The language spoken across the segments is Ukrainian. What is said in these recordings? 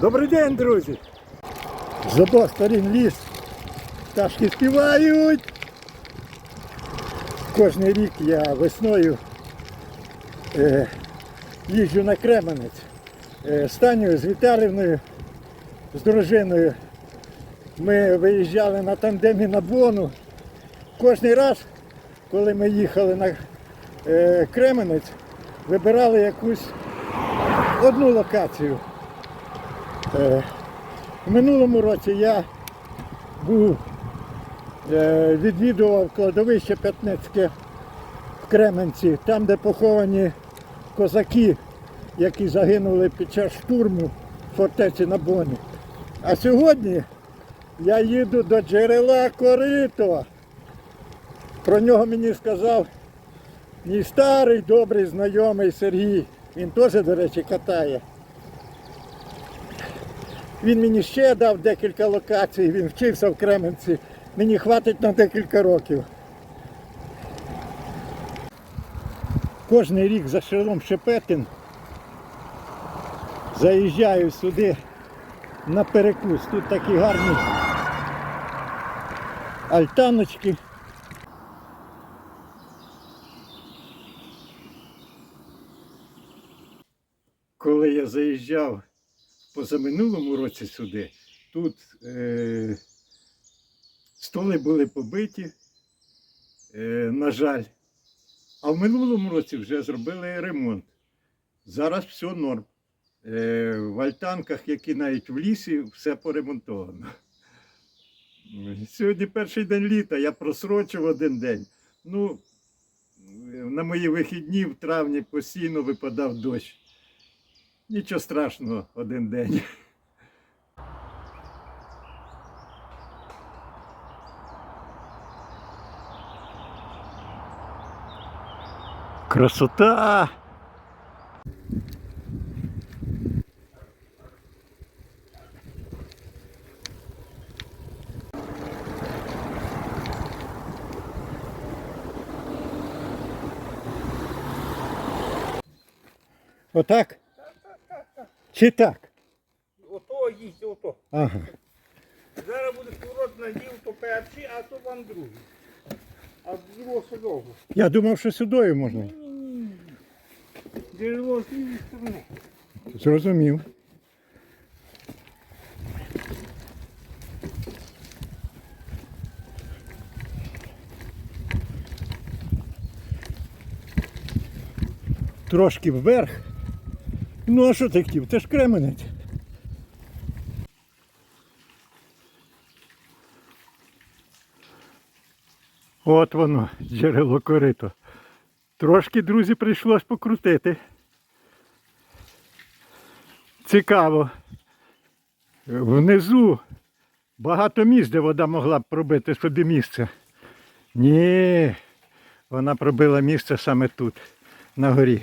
Добрий день, друзі! З обох сторін ліс. Пташки співають. Кожний рік я весною е, їжджу на Кременець. Е, з Танею, з Віталівною, з дружиною. Ми виїжджали на тандемі на Бону. Кожний раз, коли ми їхали на е, Кременець, вибирали якусь одну локацію. Е, в минулому році я був, е, відвідував кладовище П'ятницьке в Кременці, там, де поховані козаки, які загинули під час штурму фортеці на Боні. А сьогодні я їду до джерела Корито. Про нього мені сказав мій старий добрий знайомий Сергій. Він теж, до речі, катає. Він мені ще дав декілька локацій, він вчився в Кременці. Мені хватить на декілька років. Кожний рік за шелом Шепетин заїжджаю сюди на перекус. Тут такі гарні альтаночки. Коли я заїжджав позаминулому році сюди, тут е, столи були побиті, е, на жаль. А в минулому році вже зробили ремонт. Зараз все норм. Е, в альтанках, які навіть в лісі, все поремонтовано. Сьогодні перший день літа, я просрочив один день. Ну, на мої вихідні в травні постійно випадав дощ. Нічого страшного, один день. Красота! Отак? Чи так? Ото їсть, ото. Ага. Зараз буде поворот на лів, то перший, а то вам другий. А другого садового. Я думав, що сюдою можна. Ні-ні-ні. Дерево з лівої сторони. Зрозумів. Трошки вверх. Ну а що ти хотів? Це ж кременець. От воно, джерело корито. Трошки, друзі, прийшлось покрутити. Цікаво. Внизу багато місць, де вода могла б пробити собі місце. Ні, вона пробила місце саме тут, на горі.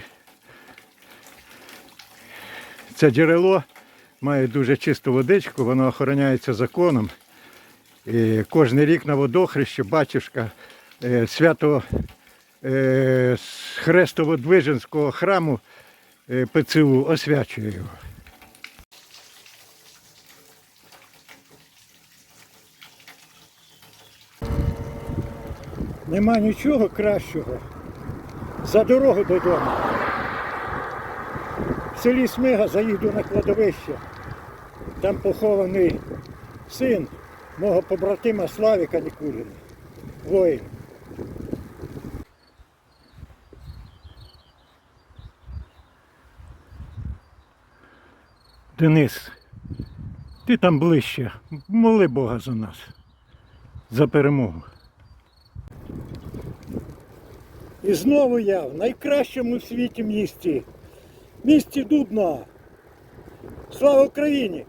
Це джерело має дуже чисту водичку, воно охороняється законом. І кожен рік на водохрещі батюшка е, свято е, Хрестово-Движенського храму е, ПЦУ освячує його. Нема нічого кращого за дорогу додому. В селі Смига заїду на кладовище. Там похований син мого побратима Славіка Нікуліна. Воїн. Денис, ти там ближче. Моли Бога за нас. За перемогу. І знову я в найкращому в світі місті. Місті Дубно. Слава Україні!